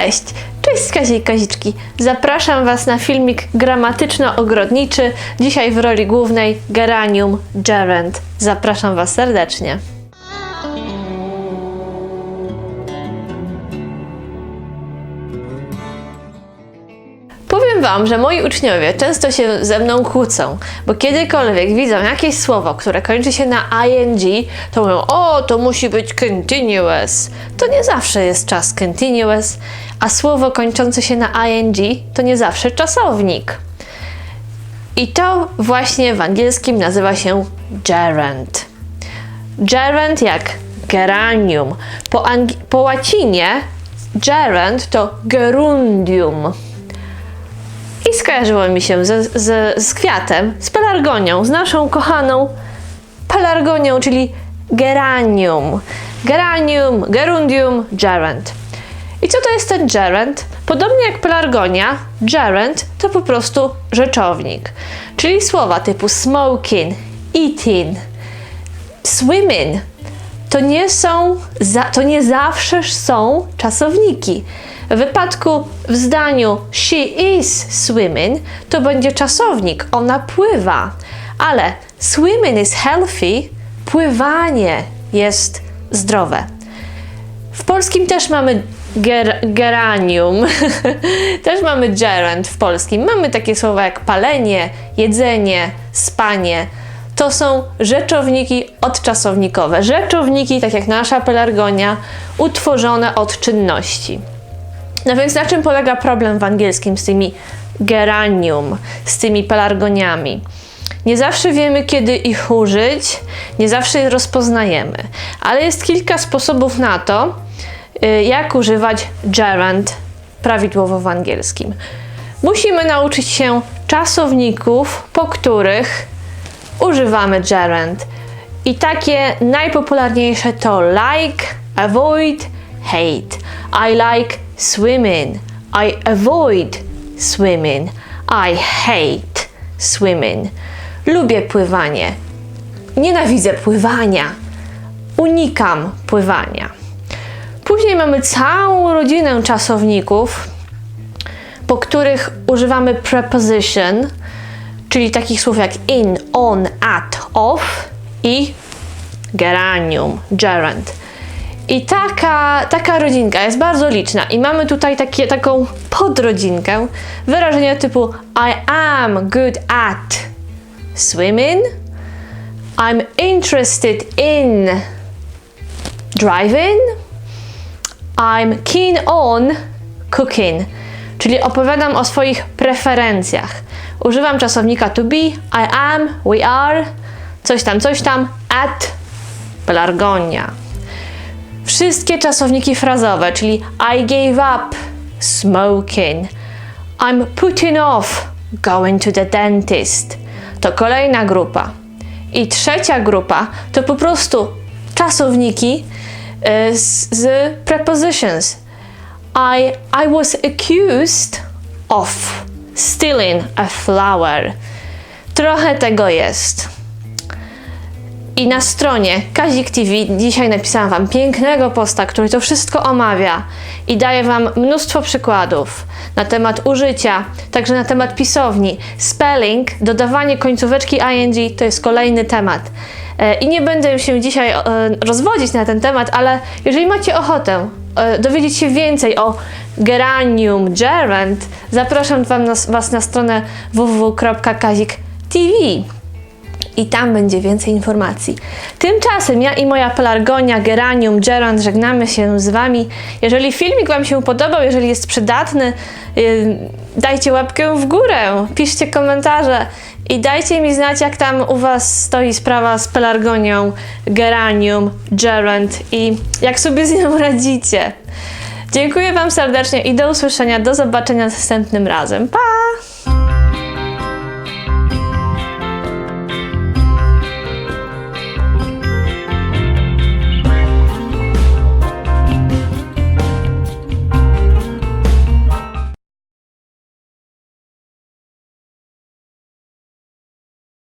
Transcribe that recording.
Cześć! Cześć Kazie i Kaziczki. Zapraszam Was na filmik gramatyczno-ogrodniczy. Dzisiaj w roli głównej Geranium Gerund. Zapraszam Was serdecznie. Wam, że moi uczniowie często się ze mną kłócą, bo kiedykolwiek widzą jakieś słowo, które kończy się na ing, to mówią, o, to musi być continuous. To nie zawsze jest czas continuous, a słowo kończące się na ing to nie zawsze czasownik. I to właśnie w angielskim nazywa się gerund. Gerund jak geranium. Po, po łacinie gerund to gerundium. Skojarzyło mi się ze, z, z kwiatem, z pelargonią, z naszą kochaną pelargonią, czyli geranium. Geranium, gerundium, gerund. I co to jest ten gerund? Podobnie jak pelargonia, gerund to po prostu rzeczownik. Czyli słowa typu smoking, eating, swimming to nie są, za, to nie zawsze są czasowniki. W wypadku w zdaniu she is swimming to będzie czasownik, ona pływa. Ale swimming is healthy, pływanie jest zdrowe. W polskim też mamy ger, geranium, też mamy gerund w polskim. Mamy takie słowa jak palenie, jedzenie, spanie. To są rzeczowniki odczasownikowe. Rzeczowniki, tak jak nasza pelargonia, utworzone od czynności. No więc na czym polega problem w angielskim z tymi geranium, z tymi pelargoniami? Nie zawsze wiemy, kiedy ich użyć, nie zawsze je rozpoznajemy, ale jest kilka sposobów na to, y, jak używać gerund prawidłowo w angielskim. Musimy nauczyć się czasowników, po których używamy gerund. I takie najpopularniejsze to like, avoid, hate. I like swimming. I avoid swimming. I hate swimming. Lubię pływanie. Nienawidzę pływania. Unikam pływania. Później mamy całą rodzinę czasowników, po których używamy preposition, czyli takich słów jak in, on, at, off i geranium, gerund. I taka, taka rodzinka jest bardzo liczna. I mamy tutaj takie, taką podrodzinkę wyrażenia typu I am good at swimming, I'm interested in driving, I'm keen on cooking, czyli opowiadam o swoich preferencjach. Używam czasownika to be, I am, we are, coś tam, coś tam, at, pelargonia. Wszystkie czasowniki frazowe, czyli I gave up smoking, I'm putting off going to the dentist, to kolejna grupa. I trzecia grupa to po prostu czasowniki y, z, z prepositions. I, I was accused of stealing a flower. Trochę tego jest. I na stronie Kazik TV dzisiaj napisałam Wam pięknego posta, który to wszystko omawia i daje Wam mnóstwo przykładów na temat użycia, także na temat pisowni. Spelling, dodawanie końcóweczki ing to jest kolejny temat. E, I nie będę się dzisiaj e, rozwodzić na ten temat, ale jeżeli macie ochotę e, dowiedzieć się więcej o geranium, gerund, zapraszam wam na, Was na stronę www.kazik.tv i tam będzie więcej informacji. Tymczasem ja i moja pelargonia, geranium, gerund żegnamy się z Wami. Jeżeli filmik Wam się podobał, jeżeli jest przydatny, yy, dajcie łapkę w górę, piszcie komentarze i dajcie mi znać, jak tam u Was stoi sprawa z pelargonią, geranium, gerund i jak sobie z nią radzicie. Dziękuję Wam serdecznie i do usłyszenia, do zobaczenia następnym razem. Pa!